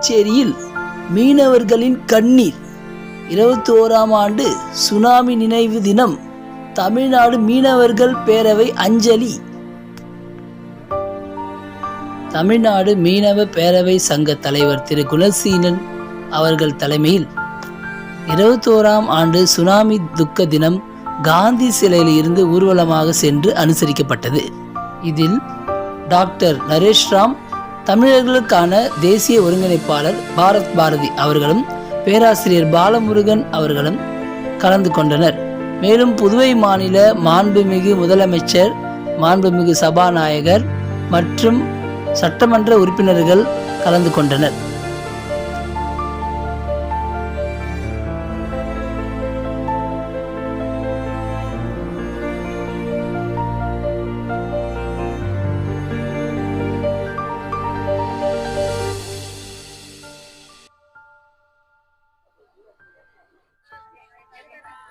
புதுச்சேரியில் மீனவர்களின் கண்ணீர். இருபத்தி ஓராம் ஆண்டு சுனாமி நினைவு தினம் தமிழ்நாடு மீனவர்கள் பேரவை அஞ்சலி. தமிழ்நாடு மீனவ பேரவை சங்க தலைவர் திரு. குணசீலன் அவர்கள் தலைமையில் இருபத்தோராம் ஆண்டு சுனாமி துக்க தினம் காந்தி சிலையில் இருந்து ஊர்வலமாக சென்று அனுசரிக்கப்பட்டது. இதில் டாக்டர் நரேஷ்ராம் தமிழர்களுக்கான தேசிய ஒருங்கிணைப்பாளர் பாரத் பாரதி அவர்களும் பேராசிரியர் பாலமுருகன் அவர்களும் கலந்து கொண்டனர். மேலும் புதுவை மாநில மாண்புமிகு முதலமைச்சர் மாண்புமிகு சபாநாயகர் மற்றும் சட்டமன்ற உறுப்பினர்கள் கலந்து கொண்டனர்.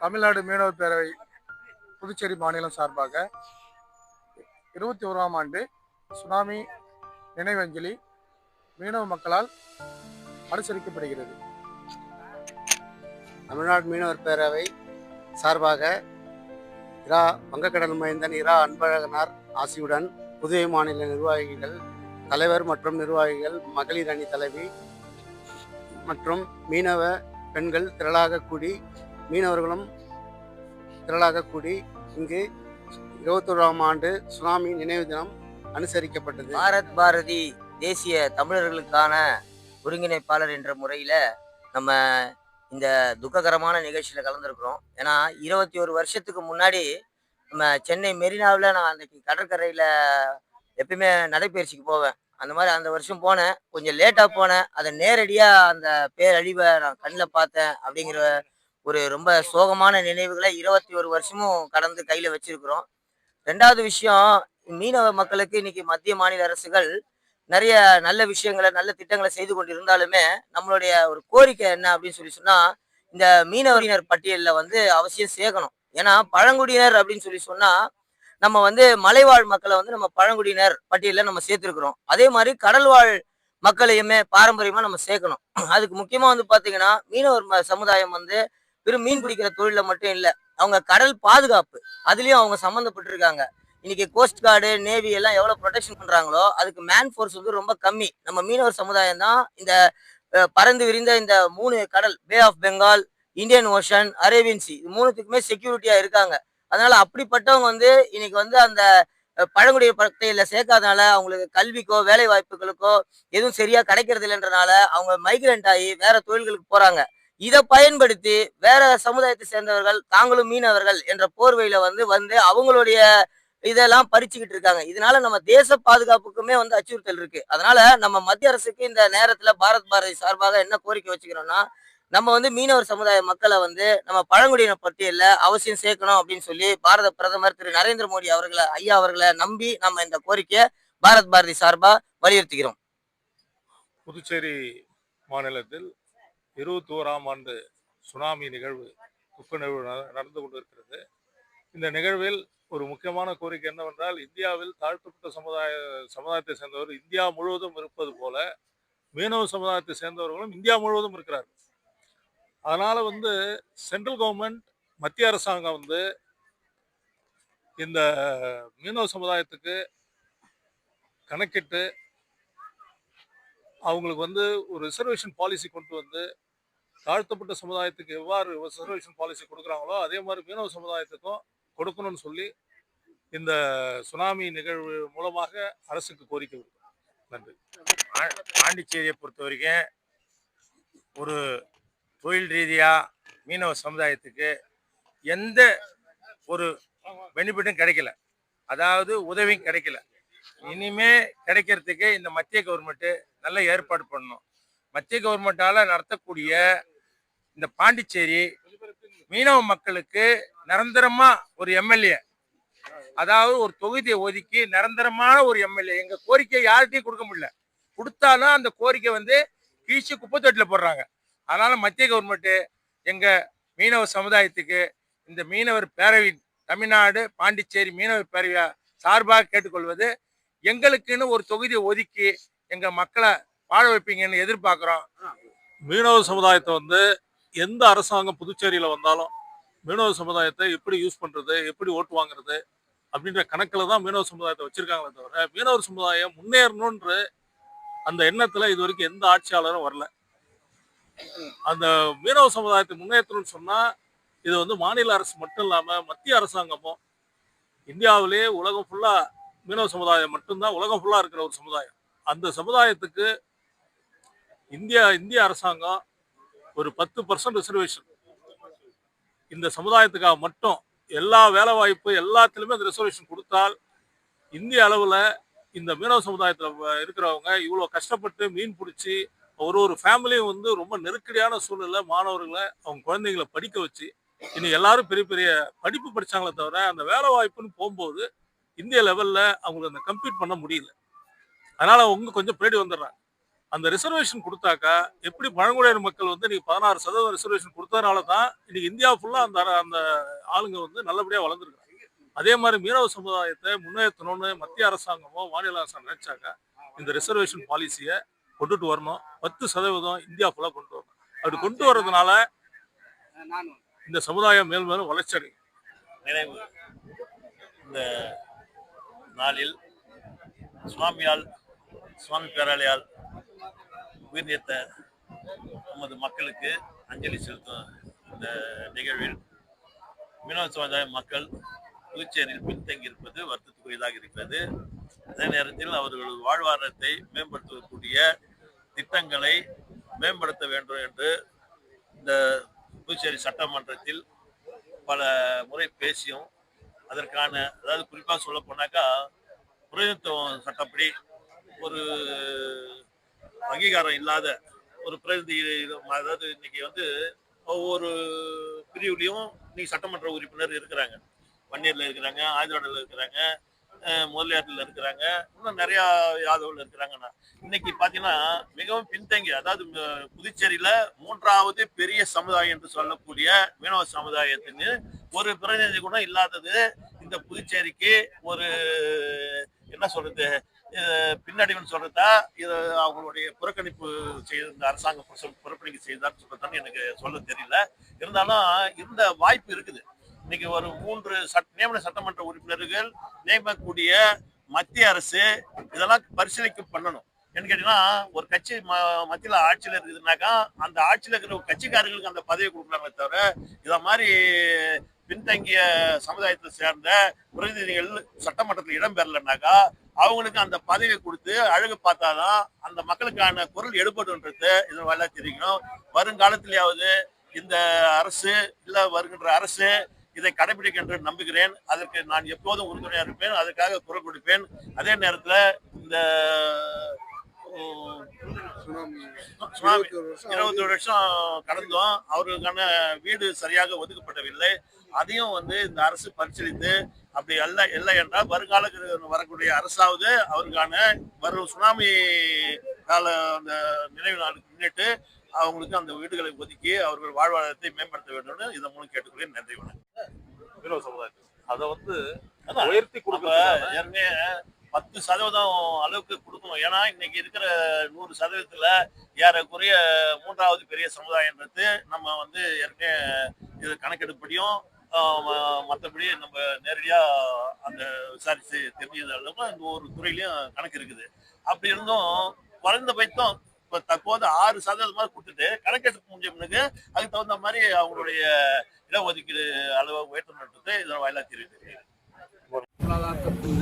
தமிழ்நாடு மீனவர் பேரவை புதுச்சேரி மாநிலம் சார்பாக இருபத்தி ஓராம் ஆண்டு சுனாமி நினைவஞ்சலி மீனவ மக்களால் அனுசரிக்கப்படுகிறது. தமிழ்நாடு மீனவர் பேரவை சார்பாக இரா வங்கக்கடல் மைந்தன் இரா அன்பழகனார் ஆசியுடன் புதுவை மாநில நிர்வாகிகள் தலைவர் மற்றும் நிர்வாகிகள் மகளிர் அணி தலைவி மற்றும் மீனவ பெண்கள் திரளாக கூடி மீனவர்களும் திரளாக கூடி இங்கு இருபத்தோராம் ஆண்டு சுனாமி நினைவு தினம் அனுசரிக்கப்பட்டது. பாரத் பாரதி தேசிய தமிழர்களுக்கான ஒருங்கிணைப்பாளர் என்ற முறையில் நம்ம இந்த துக்ககரமான நிகழ்ச்சியில் கலந்துருக்குறோம். ஏன்னா இருபத்தி ஒரு வருஷத்துக்கு முன்னாடி நம்ம சென்னை மெரினாவில் நான் அன்றைக்கி கடற்கரையில் எப்பயுமே நடைப்பயிற்சிக்கு போவேன். அந்த மாதிரி அந்த வருஷம் போனேன். கொஞ்சம் லேட்டாக போனேன். அதை நேரடியாக அந்த பேரழிவை நான் கண்ணில் பார்த்தேன் அப்படிங்கிற ஒரு ரொம்ப சோகமான நினைவுகளை இருபத்தி ஒரு வருஷமும் கடந்து கையில் வச்சிருக்கிறோம். ரெண்டாவது விஷயம் மீனவ மக்களுக்கு இன்னைக்கு மத்திய மாநில அரசுகள் நிறைய நல்ல விஷயங்களை நல்ல திட்டங்களை செய்து கொண்டு இருந்தாலுமே நம்மளுடைய ஒரு கோரிக்கை என்ன அப்படின்னு சொல்லி சொன்னா இந்த மீனவரினர் பட்டியலில் வந்து அவசியம் சேர்க்கணும். ஏன்னா பழங்குடியினர் அப்படின்னு சொல்லி சொன்னா நம்ம வந்து மலைவாழ் மக்களை வந்து நம்ம பழங்குடியினர் பட்டியலில் நம்ம சேர்த்துருக்குறோம். அதே மாதிரி கடல்வாழ் மக்களையுமே பாரம்பரியமா நம்ம சேர்க்கணும். அதுக்கு முக்கியமா வந்து பாத்தீங்கன்னா மீனவர் ம- சமுதாயம் வந்து வெறும் மீன் பிடிக்கிற தொழில மட்டும் இல்லை அவங்க கடல் பாதுகாப்பு அதுலயும் அவங்க சம்மந்தப்பட்டிருக்காங்க. இன்னைக்கு கோஸ்ட் கார்டு நேவி எல்லாம் எவ்வளவு ப்ரொடெக்ஷன் பண்றாங்களோ அதுக்கு மேன் ஃபோர்ஸ் வந்து ரொம்ப கம்மி. நம்ம மீனவர் சமுதாயம் தான் இந்த பறந்து விரிந்த இந்த மூணு கடல் Bay of Bengal Indian Ocean Arabian Sea இது மூணுத்துக்குமே செக்யூரிட்டியா இருக்காங்க. அதனால அப்படிப்பட்டவங்க வந்து இன்னைக்கு வந்து அந்த பழங்குடிய பட்டியல சேர்க்காதனால அவங்களுக்கு கல்விக்கோ வேலை வாய்ப்புகளுக்கோ எதுவும் சரியா கிடைக்கிறது இல்லைன்றனால அவங்க மைக்ரண்ட் ஆகி வேற தொழில்களுக்கு போறாங்க. இதை பயன்படுத்தி வேற சமுதாயத்தை சேர்ந்தவர்கள் தாங்களும் மீனவர்கள் என்ற போர்வையில வந்து வந்து அவங்களுடைய இதெல்லாம் பறிச்சுக்கிட்டு இருக்காங்க. இதனால நம்ம தேச பாதுகாப்புக்குமே வந்து அச்சுறுத்தல் இருக்கு. அதனால நம்ம மத்திய அரசுக்கு இந்த நேரத்துல பாரத் பாரதி சார்பாக என்ன கோரிக்கை வச்சுக்கிறோம்னா நம்ம வந்து மீனவர் சமுதாய மக்களை வந்து நம்ம பழங்குடியினர் பட்டியலில் அவசியம் சேர்க்கணும் அப்படின்னு சொல்லி பாரத பிரதமர் திரு நரேந்திர மோடி அவர்களை ஐயா அவர்களை நம்பி நம்ம இந்த கோரிக்கையை பாரத் பாரதி சார்பா வலியுறுத்துகிறோம். புதுச்சேரி மாநிலத்தில் இருபத்தி ஓராம் ஆண்டு சுனாமி நிகழ்வு துக்க நிகழ்வு நடந்து கொண்டிருக்கிறது. இந்த நிகழ்வில் ஒரு முக்கியமான கோரிக்கை என்னவென்றால் இந்தியாவில் தாழ்த்தப்பட்ட சமுதாய சமுதாயத்தை சேர்ந்தவர் இந்தியா முழுவதும் இருப்பது போல மீனவ சமுதாயத்தை சேர்ந்தவர்களும் இந்தியா முழுவதும் இருக்கிறார்கள். அதனால் வந்து சென்ட்ரல் கவர்மெண்ட் மத்திய அரசாங்கம் வந்து இந்த மீனவ சமுதாயத்துக்கு கணக்கிட்டு அவங்களுக்கு வந்து ஒரு ரிசர்வேஷன் பாலிசி கொண்டு வந்து தாழ்த்தப்பட்ட சமுதாயத்துக்கு எவ்வாறு ரிசர்வேஷன் பாலிசி கொடுக்குறாங்களோ அதே மாதிரி மீனவ சமுதாயத்துக்கும் கொடுக்கணும்னு சொல்லி இந்த சுனாமி நிகழ்வு மூலமாக அரசுக்கு கோரிக்கை விடுக்கிறோம். நன்றி. பாண்டிச்சேரியை பொறுத்த வரைக்கும் ஒரு தொழில் ரீதியாக மீனவ சமுதாயத்துக்கு எந்த ஒரு பெனிஃபிட்டும் கிடைக்கல. அதாவது உதவியும் கிடைக்கல. இனிமே கிடைக்கிறதுக்கு இந்த மத்திய கவர்மெண்ட்டு நல்ல ஏற்பாடு பண்ணணும். மத்திய கவர்மெண்டால நடத்தக்கூடிய இந்த பாண்டிச்சேரி மீனவ மக்களுக்கு நிரந்தரமா ஒரு எம்எல்ஏ. அதாவது ஒரு தொகுதியை ஒதுக்கி நிரந்தரமான ஒரு எம்எல்ஏ. எங்க கோரிக்கை யார்கிட்டையும் கொடுக்க முடியல. கொடுத்தாலும் அந்த கோரிக்கை வந்து கீழ்ச்சி குப்பத்தொட்டில போடுறாங்க. அதனால மத்திய கவர்மெண்ட்டு எங்க மீனவ சமுதாயத்துக்கு இந்த மீனவர் பேரவை தமிழ்நாடு பாண்டிச்சேரி மீனவர் பேரவையா சார்பாக கேட்டுக்கொள்வது எங்களுக்குன்னு ஒரு தொகுதியை ஒதுக்கி எங்க மக்களை வாழ வைப்பீங்கன்னு எதிர்பார்க்குறோம். மீனவ சமுதாயத்தை வந்து எந்த அரசாங்கம் புதுச்சேரியில வந்தாலும் மீனவ சமுதாயத்தை எப்படி யூஸ் பண்றது எப்படி ஓட்டு வாங்குறது அப்படின்ற கணக்கில் தான் மீனவ சமுதாயத்தை வச்சிருக்காங்களே தவிர மீனவர் சமுதாயம் முன்னேறணுன்ற அந்த எண்ணத்துல இது வரைக்கும் எந்த ஆட்சியாளரும் வரல. அந்த மீனவ சமுதாயத்தை முன்னேற்றணும்னு சொன்னா இது வந்து மாநில அரசு மட்டும் இல்லாம மத்திய அரசாங்கமும் இந்தியாவிலேயே உலகம் ஃபுல்லா மீனவ சமுதாயம் மட்டும்தான் உலகம் ஃபுல்லா இருக்கிற ஒரு சமுதாயம். அந்த சமுதாயத்துக்கு இந்தியா இந்திய அரசாங்கம் ஒரு பத்து பர்சன்ட் ரிசர்வேஷன் இந்த சமுதாயத்துக்காக மட்டும் எல்லா வேலை வாய்ப்பு எல்லாத்துலயுமே அந்த ரிசர்வேஷன் கொடுத்தால் இந்திய அளவுல இந்த மீனவ சமுதாயத்தில் இருக்கிறவங்க இவ்வளவு கஷ்டப்பட்டு மீன் பிடிச்சி ஒரு ஒரு ஃபேமிலியும் வந்து ரொம்ப நெருக்கடியான சூழ்நிலை மாணவர்களை அவங்க குழந்தைங்களை படிக்க வச்சு இன்னைக்கு எல்லாரும் பெரிய பெரிய படிப்பு படிச்சாங்களே தவிர அந்த வேலை வாய்ப்புன்னு போகும்போது இந்திய லெவல்ல அவங்களுக்கு அந்த கம்ப்ளீட் பண்ண முடியல. அதனால அவங்க கொஞ்சம் பின்னாடி வந்துடுறாங்க. அந்த ரிசர்வேஷன் கொடுத்தாக்கா எப்படி பழங்குடியினர் மக்கள் வந்து இன்னைக்கு பதினாறு சதவீதம் ரிசர்வேஷன் கொடுத்ததுனால தான் இன்னைக்கு இந்தியா ஃபுல்லா அந்த அந்த ஆளுங்க வந்து நல்லபடியா வளர்ந்துருக்காங்க அதே மாதிரி மீனவ சமுதாயத்தை முன்னேற்றணும்னு மத்திய அரசாங்கமோ மாநில அரசாங்கம் நினைச்சாக்கா இந்த ரிசர்வேஷன் பாலிசியை கொண்டுட்டு வரணும். பத்து சதவீதம் இந்தியா ஃபுல்லா கொண்டு வரணும். அப்படி கொண்டு வர்றதுனால இந்த சமுதாயம் மேல் மேலும் வளர்ச்சி அடையும் இந்த நாளில் சுவாமியால் சுவாமி பேராலையால் உயிர் நீத்த நமது மக்களுக்கு அஞ்சலி செலுத்தும் இந்த நிகழ்வில் மீனவ சமுதாய மக்கள் புதுச்சேரியில் பின்தங்கியிருப்பது வருத்தத்துக்குரியதாக இருக்கிறது. அதே நேரத்தில் அவர்கள் வாழ்வாதாரத்தை மேம்படுத்தக்கூடிய திட்டங்களை மேம்படுத்த வேண்டும் என்று இந்த புதுச்சேரி சட்டமன்றத்தில் பல முறை பேசியும் அதற்கான அதாவது குறிப்பாக சொல்ல போனாக்கா பிரதிநிதித்துவம் சட்டப்படி ஒரு அங்கீகாரம் இல்லாத ஒரு பிரதிநிதி அதாவது இன்னைக்கு வந்து ஒவ்வொரு பிரிவுலையும் இன்னைக்கு சட்டமன்ற உறுப்பினர் இருக்கிறாங்க. வன்னியரில் இருக்கிறாங்க ஆதிவாடல இருக்கிறாங்க முதலியாட்டில் இருக்கிறாங்க இன்னும் நிறையா யாதவர்கள் இருக்கிறாங்கன்னா இன்னைக்கு பார்த்தீங்கன்னா மிகவும் பின்தங்கி அதாவது புதுச்சேரியில் மூன்றாவது பெரிய சமுதாயம் என்று சொல்லக்கூடிய மீனவ சமுதாயத்தின் ஒரு பிரதிநிதி கூட இல்லாதது இந்த புதுச்சேரிக்கு ஒரு என்ன சொல்றது பின்னடைவுன்னு சொல்றதா இது அவங்களுடைய புறக்கணிப்பு செய்திருந்த இந்த அரசாங்கம் புற- புறக்கணிப்பு செய்தான்னு சொல்றதான்னு எனக்கு சொல்ல தெரியல. இருந்தாலும் இருந்த வாய்ப்பு இருக்குது. இன்னைக்கு ஒரு மூன்று சட்ட நியமன சட்டமன்ற உறுப்பினர்கள் நியமிக்கக்கூடிய மத்திய அரசு இதெல்லாம் பரிசீலிக்க பண்ணணும். என்ன கேட்டீங்கன்னா ஒரு கட்சி ம- மத்தியில் ஆட்சியில் இருக்குதுன்னாக்கா அந்த ஆட்சியில் இருக்கிற கட்சிக்காரர்களுக்கு அந்த பதவி கொடுக்கலாமே தவிர இதை மாதிரி பின்தங்கிய சமுதாயத்தை சேர்ந்த பிரதிநிதிகள் சட்டமன்றத்தில் இடம்பெறலைன்னாக்கா அவங்களுக்கு அந்த பதவி கொடுத்து அழகு பார்த்தாதான் அந்த மக்களுக்கான குரல் எடுபடுன்றது இதன் வாயிலா தெரிவிக்கணும். வருங்காலத்திலேயாவது இந்த அரசு இல்ல வருகின்ற அரசு இதை கடைபிடிக்க என்று நம்புகிறேன். அதற்கு நான் எப்போதும் உறுதுணையாக இருப்பேன். அதற்காக குரல் கொடுப்பேன். அதே நேரத்துல இந்த சுனாமி. இருபத்தி ஒரு வருஷம் கடந்தோம். அவர்களுக்கான வீடு சரியாக ஒதுக்கப்படவில்லை. அதையும் வந்து இந்த அரசு பரிசீலித்து அப்படி அல்ல இல்லை என்றால் வருங்காலத்தில் வரக்கூடிய அரசாவது அவருக்கான வரும் சுனாமி கால அந்த நினைவு நாளுக்கு முன்னிட்டு அவங்களுக்கு அந்த வீடுகளை ஒதுக்கி அவர்கள் வாழ்வாதாரத்தை மேம்படுத்த வேண்டும் இதன் மூலம் கேட்டுக்கொள்கிறேன். நன்றி வணக்கம். மீனவ சமுதாயத்துக்கு. அதை வந்து. உயர்த்தி கொடுக்க ஏற்கனவே பத்து சதவீதம் அளவுக்கு கொடுக்கணும். ஏன்னா இன்னைக்கு இருக்கிற நூறு சதவீதத்துல ஏறக்குறைய மூன்றாவது பெரிய சமுதாயன்றது நம்ம வந்து ஏற்கனவே இது கணக்கெடுப்படியும் மற்றபடி நம்ம நேரடியா அந்த விசாரிச்சு தெரிஞ்சது அளவுக்கு இந்த ஒரு துறையிலயும் கணக்கு இருக்குது. அப்படி இருந்தும் குறைந்தபட்சம் இப்ப தற்போது ஆறு சதவீதம் மாதிரி கொடுத்துட்டு கணக்கெடுப்பு முடிஞ்ச பிறகு அதுக்கு தகுந்த மாதிரி அவங்களுடைய இடஒதுக்கீடு அளவை உயர்த்தணுன்றது இதன் வாயிலாக தெரியுது.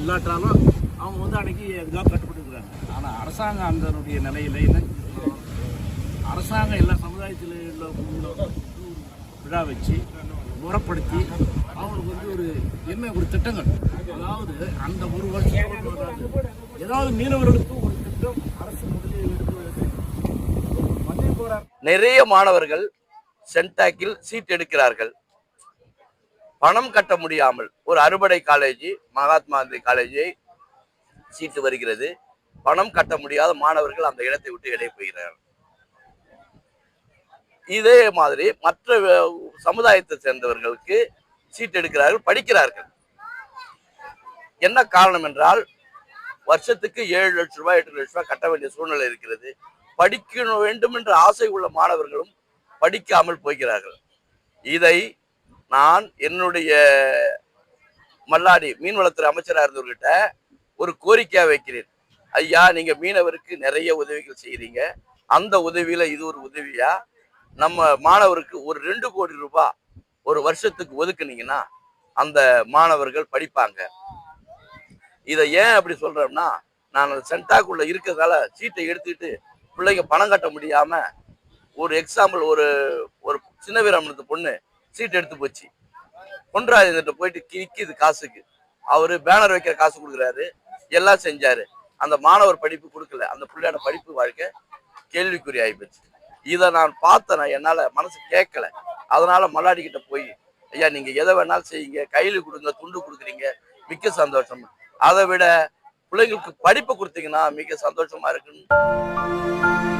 இல்லாட்டாலும் அவங்க வந்து அன்னைக்கு இதுக்காக கட்டுப்பட்டுருக்குறாங்க ஆனால் அரசாங்கம் அதனுடைய நிலையில என்ன அரசாங்கம் எல்லா சமுதாயத்தில் உள்ள விழா வச்சு முறைப்படுத்தி அவங்களுக்கு வந்து ஒரு என்ன ஒரு திட்டங்கள். அதாவது அந்த ஒரு வருஷம் ஏதாவது மீனவர்களுக்கு ஒரு திட்டம் அரசு முதலில் நிறைய மாணவர்கள் சென்டாக்கில் சீட் எடுக்கிறார்கள். பணம் கட்ட முடியாமல் ஒரு அறுபடை காலேஜ் மகாத்மா காந்தி காலேஜை சீட்டு வருகிறது. பணம் கட்ட முடியாத மாணவர்கள் அந்த இடத்தை விட்டு இடையே போகிறார்கள். இதே மாதிரி மற்ற சமுதாயத்தை சேர்ந்தவர்களுக்கு சீட் எடுக்கிறார்கள் படிக்கிறார்கள். என்ன காரணம் என்றால் வருஷத்துக்கு ஏழு லட்ச ரூபாய் எட்டு லட்ச ரூபாய் கட்ட வேண்டிய சூழ்நிலை இருக்கிறது. படிக்க வேண்டும் என்ற ஆசை உள்ள மாணவர்களும் படிக்காமல் போகிறார்கள். இதை நான் என்னுடைய மல்லாடி மீன்வளத்துறை அமைச்சராக இருந்தவர்கிட்ட ஒரு கோரிக்கையா வைக்கிறேன். ஐயா நீங்க மீனவருக்கு நிறைய உதவிகள் செய்யறீங்க அந்த உதவியில இது ஒரு உதவியா? நம்ம மாணவருக்கு ஒரு ரெண்டு கோடி ரூபாய் ஒரு வருஷத்துக்கு ஒதுக்குனீங்கன்னா அந்த மாணவர்கள் படிப்பாங்க. இதை ஏன் அப்படி சொல்றோம்னா நான் அந்த சென்டாக்குள்ள இருக்கிறதால சீட்டை எடுத்துக்கிட்டு பிள்ளைங்க பணம் கட்ட முடியாம ஒரு எக்ஸாம்பிள் ஒரு ஒரு சின்ன வீராமணத்து பொண்ணு சீட் எடுத்து போச்சு. பொன்ராஜன்கிட்ட போயிட்டு கிக்குது காசுக்கு. அவரு பேனர் வைக்கிற காசு கொடுக்குறாரு. எல்லாம் செஞ்சாரு. அந்த மாணவர் படிப்பு கொடுக்கல. அந்த பிள்ளையோட படிப்பு வாழ்க்கை கேள்விக்குறி ஆகிப்போச்சு இதை நான் பார்த்தேன் என்னால் மனசு கேட்கல. அதனால மல்லாடி கிட்ட போய் ஐயா நீங்கள் எதை வேணாலும் செய்யுங்க. கையில் கொடுங்க துண்டு கொடுக்குறீங்க. மிக்க சந்தோஷம். அதை விட பிள்ளைங்களுக்கு படிப்பு கொடுத்தீங்கன்னா மிக சந்தோஷமா இருக்குன்னு.